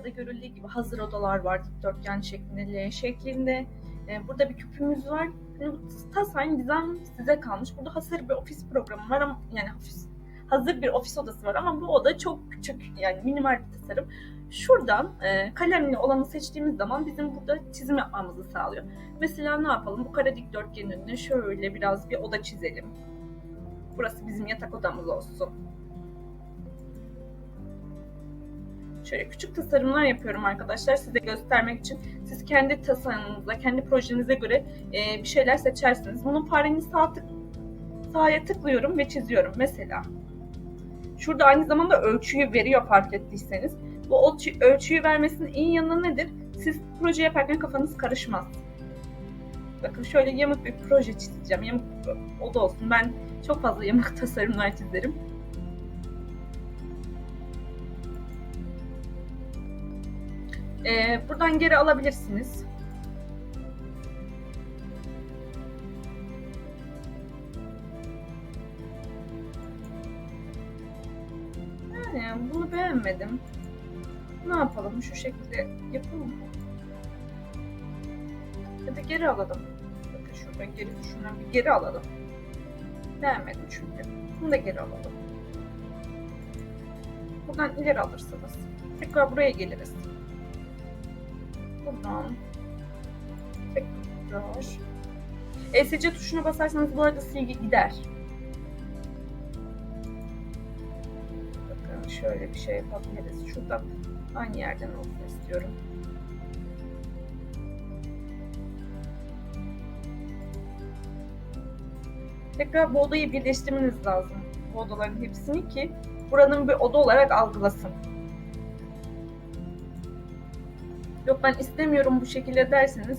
Burada görüldüğü gibi hazır odalar var dikdörtgen şeklinde, L şeklinde. Ee, burada bir küpümüz var. Yani bu tasarım dizayn size kalmış. Burada hazır bir ofis programı var ama yani ofis hazır bir ofis odası var ama bu oda çok küçük yani minimal bir tasarım. Şuradan e, kalemli olanı seçtiğimiz zaman bizim burada çizim yapmamızı sağlıyor. Mesela ne yapalım? Bu kare dikdörtgenin önüne şöyle biraz bir oda çizelim. Burası bizim yatak odamız olsun. Şöyle küçük tasarımlar yapıyorum arkadaşlar size göstermek için. Siz kendi tasarımınıza, kendi projenize göre e, bir şeyler seçersiniz. Bunun farenin sağ tık, sağa tıklıyorum ve çiziyorum mesela. Şurada aynı zamanda ölçüyü veriyor fark ettiyseniz. Bu ölçü, ölçüyü vermesinin iyi yanı nedir? Siz proje yaparken kafanız karışmaz. Bakın şöyle yamuk bir proje çizeceğim. Yamuk o da olsun. Ben çok fazla yamuk tasarımlar çizerim. Ee, buradan geri alabilirsiniz. Yani bunu beğenmedim. Ne yapalım? Şu şekilde yapalım mı? Ya da geri alalım. Bakın şuradan geri şundan bir geri alalım. Beğenmedim çünkü. Bunu da geri alalım. Buradan ileri alırsınız. Tekrar buraya geliriz. Buradan tekrar ESC tuşuna basarsanız bu arada silgi gider. Bakın şöyle bir şey yapabiliriz. Şuradan aynı yerden olsun istiyorum. Tekrar bu odayı birleştirmeniz lazım. Bu odaların hepsini ki buranın bir oda olarak algılasın. Yok ben istemiyorum bu şekilde derseniz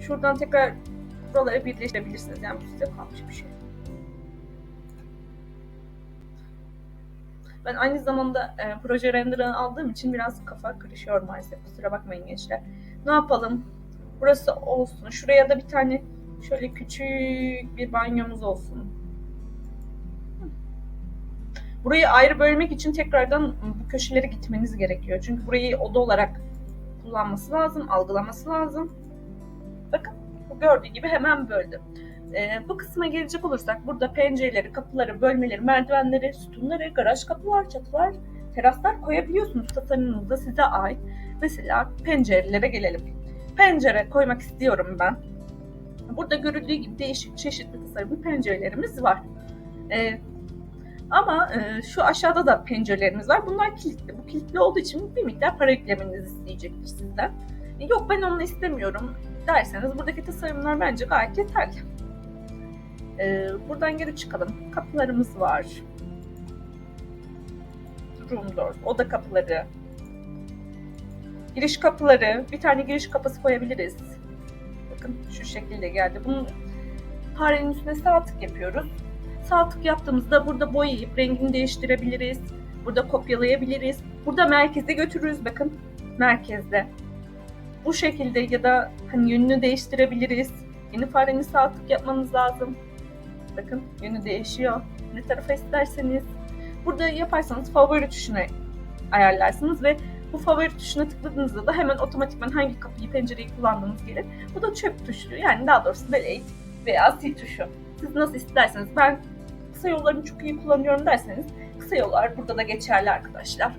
şuradan tekrar buraları birleştirebilirsiniz. Yani bu size kalmış bir şey. Ben aynı zamanda e, proje render'ını aldığım için biraz kafa karışıyor maalesef. Kusura bakmayın gençler. Ne yapalım? Burası olsun. Şuraya da bir tane şöyle küçük bir banyomuz olsun. Burayı ayrı bölmek için tekrardan bu köşelere gitmeniz gerekiyor. Çünkü burayı oda olarak kullanması lazım, algılaması lazım. Bakın gördüğü gibi hemen böldü. Ee, bu kısma gelecek olursak burada pencereleri, kapıları, bölmeleri, merdivenleri, sütunları, garaj kapılar, çatılar, teraslar koyabiliyorsunuz. Tasarımınızda size ait. Mesela pencerelere gelelim. Pencere koymak istiyorum ben. Burada görüldüğü gibi değişik çeşitli tasarımlı pencerelerimiz var. Ee, ama e, şu aşağıda da pencerelerimiz var. Bunlar kilitli. Bu kilitli olduğu için bir miktar para yüklemenizi isteyecektir sizden. E, yok ben onu istemiyorum derseniz buradaki tasarımlar bence gayet yeterli. E, buradan geri çıkalım. Kapılarımız var. Room doors, oda kapıları. Giriş kapıları. Bir tane giriş kapısı koyabiliriz. Bakın şu şekilde geldi. Bunun farenin üstüne sağ yapıyoruz sağ tık yaptığımızda burada boyayıp rengini değiştirebiliriz. Burada kopyalayabiliriz. Burada merkeze götürürüz. Bakın merkezde. Bu şekilde ya da hani yönünü değiştirebiliriz. Yeni farenin sağ tık yapmanız lazım. Bakın yönü değişiyor. Ne tarafa isterseniz. Burada yaparsanız favori tuşuna ayarlarsınız ve bu favori tuşuna tıkladığınızda da hemen otomatikman hangi kapıyı pencereyi kullandığınız gelir. Bu da çöp tuşu yani daha doğrusu delete veya sil tuşu. Siz nasıl isterseniz ben kısa yollarını çok iyi kullanıyorum derseniz kısa yollar burada da geçerli arkadaşlar.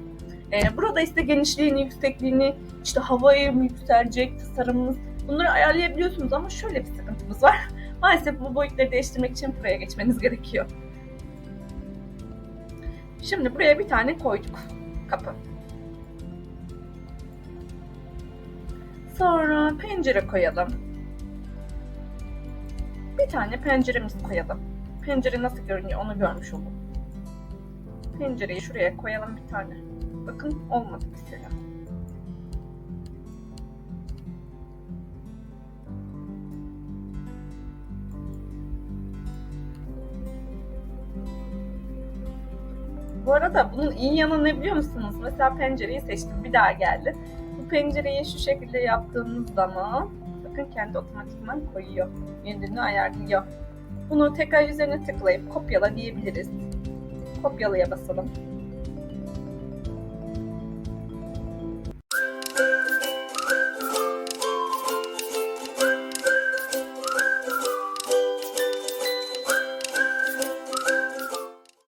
Ee, burada ise genişliğini, yüksekliğini, işte havayı mı yükselecek, tasarımınız bunları ayarlayabiliyorsunuz ama şöyle bir sıkıntımız var. Maalesef bu boyutları değiştirmek için buraya geçmeniz gerekiyor. Şimdi buraya bir tane koyduk kapı. Sonra pencere koyalım. Bir tane penceremizi koyalım. Pencere nasıl görünüyor onu görmüş olun. Pencereyi şuraya koyalım bir tane. Bakın olmadı mesela. Bu arada bunun iyi yanı ne biliyor musunuz? Mesela pencereyi seçtim bir daha geldi. Bu pencereyi şu şekilde yaptığınız zaman bakın kendi otomatikman koyuyor. Yönünü ayarlıyor. Bunu tekrar üzerine tıklayıp kopyala diyebiliriz. Kopyalaya basalım.